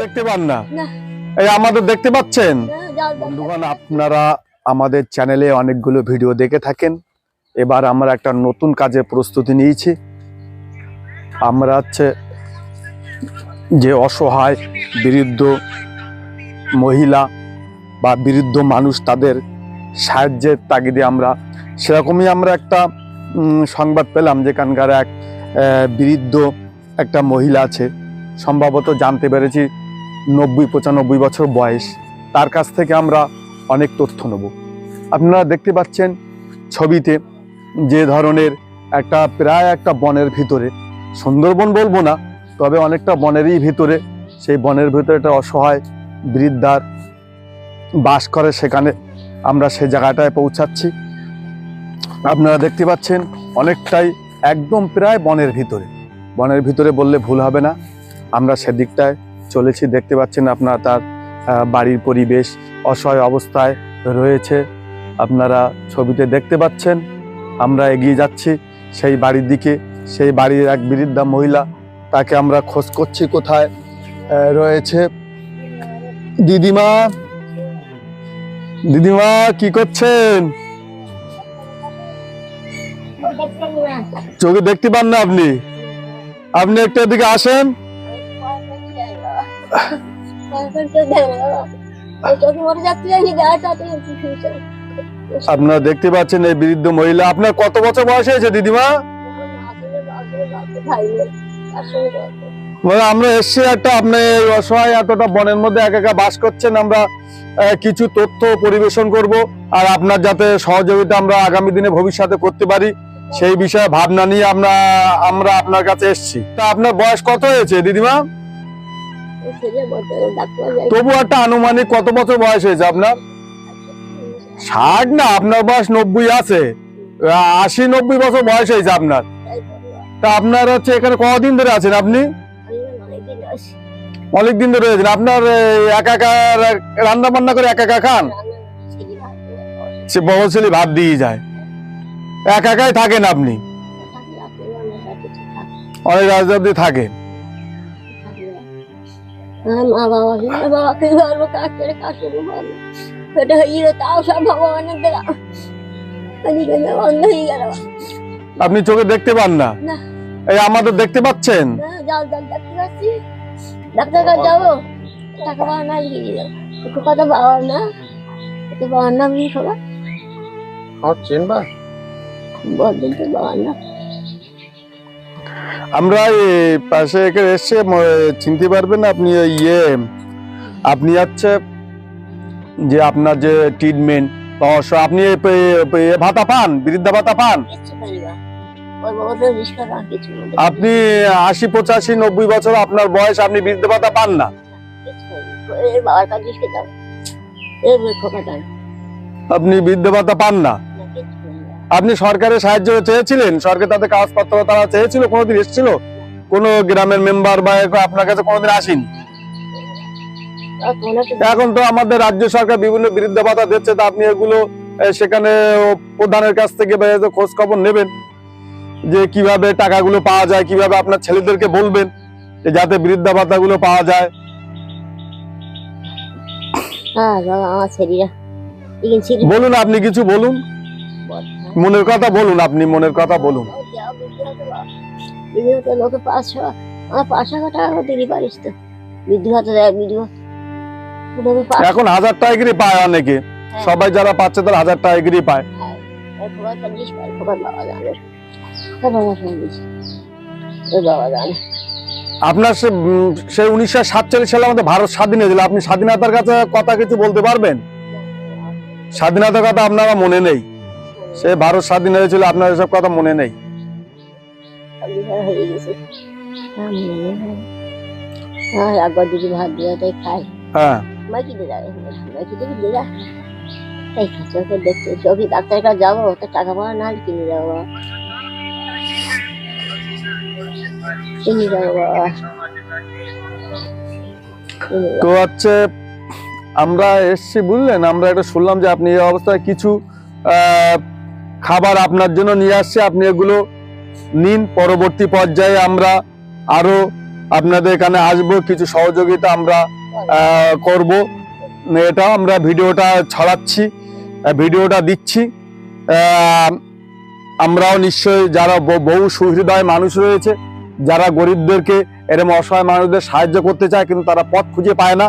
দেখতে পান না। এই আমাদের দেখতে পাচ্ছেন? বন্ধুগণ আপনারা আমাদের চ্যানেলে অনেকগুলো ভিডিও দেখে থাকেন। এবার আমরা একটা নতুন কাজে প্রস্তুতি নিয়েছি। আমরা হচ্ছে যে অসহায় বৃদ্ধ মহিলা বা বৃদ্ধ মানুষ তাদের সাহায্যের তাগিদে আমরা সেরকমই আমরা একটা সংবাদ পেলাম যেখানকার এক বৃদ্ধ একটা মহিলা আছে। সম্ভবত জানতে পেরেছি নব্বই, পঁচানব্বই বছর বয়স। তার কাছ থেকে আমরা অনেক তথ্য নেব। আপনারা দেখতে পাচ্ছেন ছবিতে যে ধরনের একটা, প্রায় একটা বনের ভিতরে, সুন্দরবন বলব না, তবে অনেকটা বনেরই ভিতরে, সেই বনের ভিতরে একটা অসহায় বৃদ্ধার বাস করে। সেখানে আমরা সেই জায়গাটায় পৌঁছাচ্ছি। আপনারা দেখতে পাচ্ছেন অনেকটাই একদম প্রায় বনের ভিতরে। বনের ভিতরে বললে ভুল হবে না। আমরা সেদিকটায় চলেছি, দেখতে পাচ্ছেন আপনারা তার বাড়ির পরিবেশ, অসহায় অবস্থায় রয়েছে। আপনারা ছবিতে দেখতে পাচ্ছেন, আমরা এগিয়ে যাচ্ছি সেই বাড়ির দিকে। সেই বাড়ির এক বৃদ্ধা মহিলা, তাকে আমরা খোঁজ করছি কোথায় রয়েছে। দিদিমা দিদিমা, কি করছেন? চোখে দেখতে পান না আপনি? আপনি একটা এদিকে আসেন। আপনারা দেখতে পাচ্ছেন এই বৃদ্ধ মহিলা। আপনার কত বছর বয়স হয়েছে দিদিমা? আমরা এসছি একটা আপনি অসহায় এতটা বনের মধ্যে একা একা বাস করছেন। আমরা কিছু তথ্য পরিবেশন করব। আর আপনার যাতে সহযোগিতা আমরা আগামী দিনে ভবিষ্যতে করতে পারি। সেই বিষয়ে ভাবনা নিয়ে আমরা আমরা আপনার কাছে এসছি। তা আপনার বয়স কত হয়েছে দিদিমা? তবু একটা আনুমানিক কত বছর বয়স হয়েছে আপনার? ষাট না আপনার বয়স নব্বই আছে। আশি নব্বই বছর বয়স হয়েছে আপনার। তা আপনার হচ্ছে এখানে কতদিন ধরে আছেন আপনি? অনেক দিন ধরে রয়েছেন আপনার একা একা রান্না বান্না করে একা একা খান? সে বড় ছেলে ভাত দিয়ে যায়। একা একাই থাকেন আপনি? অনেক রাত অব্দি থাকেন। মা বাবা বলব কাজ করে কাজ করে সেটা হয়ে গেল তাও সব ভগবানের দেওয়া এদিকে হয়ে গেল। আপনি চোখে দেখতে পান না? না। এই আমাদের দেখতে পাচ্ছেন? না ডাক্তার কাছে ডাক্তার কাছে যাব? টাকা পাওয়া না লিখে দিল একটু কথা পাওয়া না। বাবার নাম লিখ সবাই আমার চেনবা আমরা এই পাশে এখানে এসছে চিনতে পারবেন আপনি ইয়ে আপনি হচ্ছে যে আপনার যে ট্রিটমেন্ট আপনি এ- এ ভাতা পান বৃদ্ধা ভাতা পান। বলতে আপনি আশি পঁচাশি নব্বই বছর আপনার বয়স আপনি বৃদ্ধ ভাতা পান না। দেন আপনি বৃদ্ধ ভাতা পান না। আপনি সরকারের সাহায্য চেয়েছিলেন সরকার তাদের কাগজপত্র তারা চেয়েছিল কোনোদিন এসেছিল? কোন গ্রামের মেম্বার বা আপনার কাছে কোনোদিন আসেনি? এখন তো আমাদের রাজ্য সরকার বিভিন্ন বৃদ্ধ ভাতা দিচ্ছে তা আপনি এগুলো সেখানে প্রধানের কাছ থেকে খোঁজ খবর নেবেন যে কীভাবে টাকাগুলো পাওয়া যায় কীভাবে আপনার ছেলেদেরকে বলবেন যে যাতে বৃদ্ধা ভাতাগুলো পাওয়া যায়। হ্যাঁ বলুন আপনি কিছু বলুন। মনের কথা বলুন আপনি মনের কথা বলুন। লোকে পাঁচশো পাঁচশো টাকা দিতে পারিস তো? বিধু হাতে দেয় বিধু এখন হাজার টাকা করে পায় অনেকে। সবাই যারা পাচ্ছে তারা হাজার টাকা পায়। জানে। আপনার সে সেই উনিশশো সাতচল্লিশ সালে আমাদের ভারত স্বাধীন হয়েছিল আপনি স্বাধীনতার কাছে কথা কিছু বলতে পারবেন? স্বাধীনতার কথা আপনারা মনে নেই? সে ভারত স্বাধীন হয়েছিল আপনার এসব কথা মনে নেই। হয়ে গেছে নেই, একবার দুটি ভাত দিয়ে তাই খাই। মাই কিনে যায় মাই কিনে কিনে যায় তাই চোখে দেখতে চোখে ডাক্তারের কাছে যাব? তো টাকা না কিনে যাব যাব। তো হচ্ছে আমরা এসছি বুঝলেন আমরা এটা শুনলাম যে আপনি এই অবস্থায় কিছু আহ, খাবার আপনার জন্য নিয়ে আসছে। আপনি এগুলো নিন। পরবর্তী পর্যায়ে আমরা আরও আপনাদের এখানে আসব। কিছু সহযোগিতা আমরা করব। এটা আমরা ভিডিওটা ছড়াচ্ছি ভিডিওটা দিচ্ছি। আমরাও নিশ্চয়ই যারা বহু সুহৃদয় মানুষ রয়েছে, যারা গরিবদেরকে এরকম অসহায় মানুষদের সাহায্য করতে চায়, কিন্তু তারা পথ খুঁজে পায় না।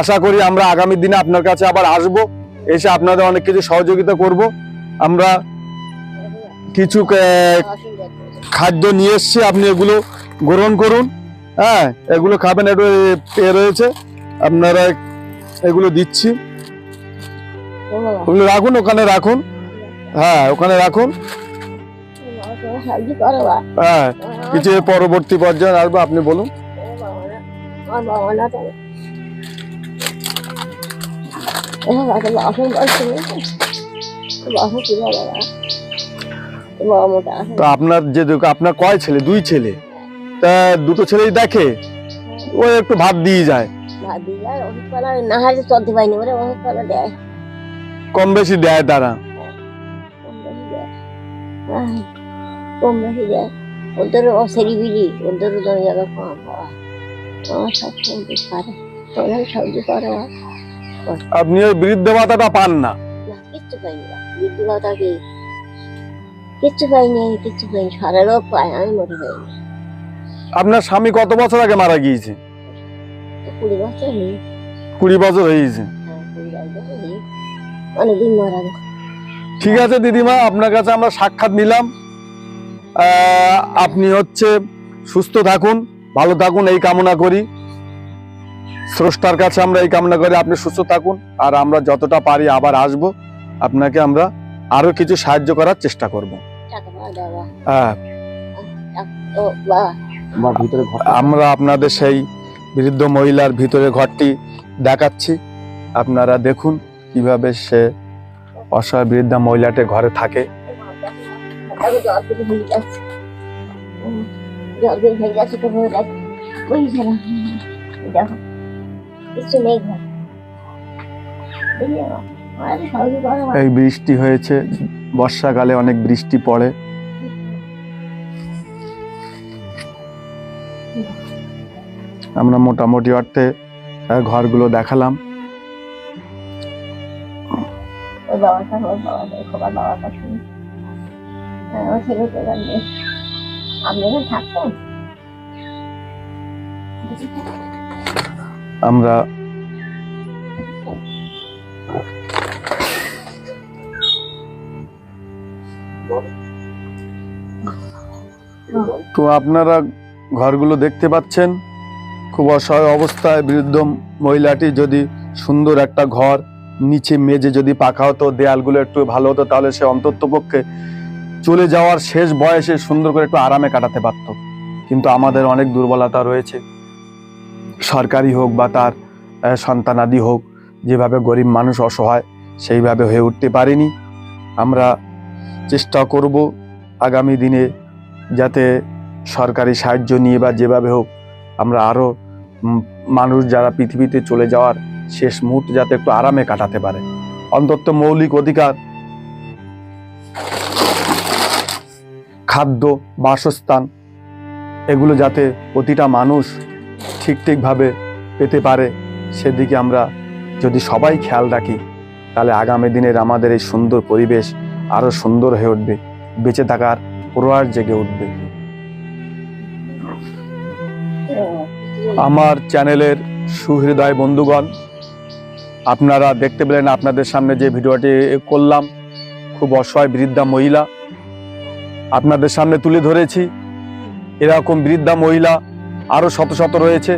আশা করি আমরা আগামী দিনে আপনার কাছে আবার আসব। এসে আপনাদের অনেক কিছু সহযোগিতা করব। আমরা কিছু। খাদ্য নিয়ে এসছি আপনি এগুলো গ্রহণ করুন হ্যাঁ এগুলো খাবেন একটু এ রয়েছে আপনারা এগুলো দিচ্ছি ওগুলো রাখুন ওখানে রাখুন হ্যাঁ ওখানে রাখুন। হ্যাঁ কিছু পরবর্তী পর্যায়ে আসব আপনি বলুন তো। ও মোটা আপনার যে আপনার কয় ছেলে? দুই ছেলে। তা দুটো ছেলেই দেখে? ও একটু ভাত দিয়ে যায়। ভাত দিয়ে যায়, না চলতে পারিনি বলে ওষুধপালা দেয়। কম বেশি দেয় তারা। কম বেশি দেয়। ওদের ওদের জায়গা কম আমার সব সবজি করে তোমরা সবজি করো না আপনি ওই বৃদ্ধ ভাতাটা পান না? কিচ্ছু পাইনি। বা বিদ্যুৎটা কি? কিচ্ছু পাইনি আমি কিচ্ছু পাইনি সারা লোক পায় আমি মরে পাইনি আপনার স্বামী কত বছর আগে মারা গিয়েছে? কুড়ি বছর নেই। কুড়ি বছর হয়েছে হ্যাঁ অনেকদিন মারা গেছে ঠিক আছে দিদিমা আপনার কাছে আমরা সাক্ষাৎ নিলাম। আপনি হচ্ছে সুস্থ থাকুন ভালো থাকুন এই কামনা করি। স্রষ্টার কাছে আমরা এই কামনা করি আপনি সুস্থ থাকুন। আর আমরা যতটা পারি আবার আসব। আপনাকে আমরা আরও কিছু সাহায্য করার চেষ্টা করব। হ্যাঁ। আমার ভিতরে ঘর। আমরা আপনাদের সেই বৃদ্ধ মহিলার ভিতরে ঘরটি দেখাচ্ছি। আপনারা দেখুন কীভাবে সে অসহায় বৃদ্ধা মহিলাটি ঘরে থাকে। কিছু নেই ঘর। আমার। এই বৃষ্টি হয়েছে বর্ষাকালে অনেক বৃষ্টি পড়ে আমরা মোটামুটি অর্থে ঘরগুলো দেখালাম ওর তো আপনারা ঘরগুলো দেখতে পাচ্ছেন। খুব অসহায় অবস্থায় বৃদ্ধ মহিলাটি যদি সুন্দর একটা ঘর নিচে মেজে যদি পাকা হতো, দেয়ালগুলো একটু ভালো হতো, তাহলে সে অন্তত পক্ষে চলে যাওয়ার শেষ বয়সে সুন্দর করে একটু আরামে কাটাতে পারতো। কিন্তু আমাদের অনেক দুর্বলতা রয়েছে। সরকারি হোক বা তার সন্তানাদি হোক, যেভাবে গরিব মানুষ অসহায়, সেইভাবে হয়ে উঠতে পারেনি। আমরা চেষ্টা করব আগামী দিনে যাতে সরকারি সাহায্য নিয়ে বা যেভাবে হোক আমরা আরও মানুষ যারা পৃথিবীতে চলে যাওয়ার শেষ মুহূর্ত যাতে একটু আরামে কাটাতে পারে। অন্তত মৌলিক অধিকার, খাদ্য, বাসস্থান, এগুলো যাতে প্রতিটা মানুষ ঠিক ঠিকভাবে পেতে পারে, সেদিকে আমরা যদি সবাই খেয়াল রাখি, তাহলে আগামী দিনের আমাদের এই সুন্দর পরিবেশ আরও সুন্দর হয়ে উঠবে, বেঁচে থাকার প্রয়াস জেগে উঠবে। আমার চ্যানেলের সুহৃদয় বন্ধুগণ, আপনারা দেখতে পেলেন আপনাদের সামনে যে ভিডিওটি করলাম, খুব অসহায় বৃদ্ধা মহিলা। আপনাদের সামনে তুলে ধরেছি, এরকম বৃদ্ধা মহিলা আরও শত শত রয়েছে,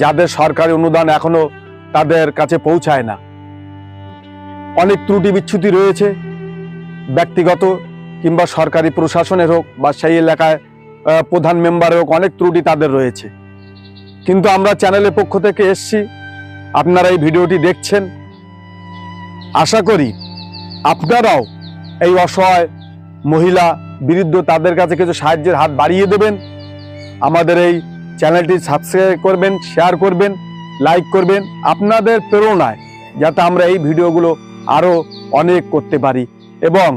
যাদের সরকারি অনুদান এখনও তাদের কাছে পৌঁছায় না। অনেক ত্রুটি বিচ্ছুতি রয়েছে ব্যক্তিগত কিংবা সরকারি প্রশাসনের হোক বা সেই এলাকায় প্রধান মেম্বারের হোক অনেক ত্রুটি তাদের রয়েছে। কিন্তু আমরা চ্যানেলের পক্ষ থেকে এসছি, আপনারা এই ভিডিওটি দেখছেন। আশা করি আপনারাও এই অসহায় মহিলা বিরুদ্ধ তাদের কাছে কিছু সাহায্যের হাত বাড়িয়ে দেবেন। আমাদের এই চ্যানেলটি সাবস্ক্রাইব করবেন শেয়ার করবেন লাইক করবেন। আপনাদের প্রেরণায় যাতে আমরা এই ভিডিওগুলো আরও অনেক করতে পারি। এবং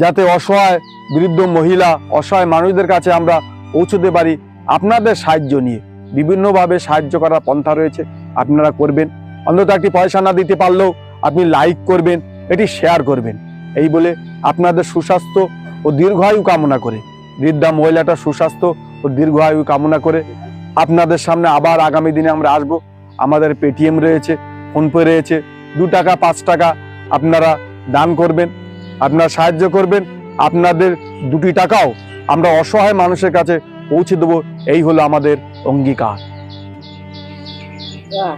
যাতে অসহায়, বৃদ্ধ মহিলা, অসহায় মানুষদের কাছে আমরা পৌঁছতে পারি আপনাদের সাহায্য নিয়ে। বিভিন্নভাবে সাহায্য করার পন্থা রয়েছে, আপনারা করবেন। অন্তত একটি পয়সা না দিতে পারলেও আপনি লাইক করবেন, এটি শেয়ার করবেন। এই বলে আপনাদের সুস্বাস্থ্য ও দীর্ঘায়ু কামনা করে। বৃদ্ধা মহিলাটা সুস্বাস্থ্য ও দীর্ঘায়ু কামনা করে আপনাদের সামনে আবার আগামী দিনে আমরা আসব। আমাদের পেটিএম রয়েছে, ফোনপে রয়েছে, দু টাকা, পাঁচ টাকা আপনারা দান করবেন। আপনারা সাহায্য করবেন। আপনাদের দুটি টাকাও আমরা অসহায় মানুষের কাছে পৌঁছে দেবো। এই হলো আমাদের অঙ্গীকার। বাহ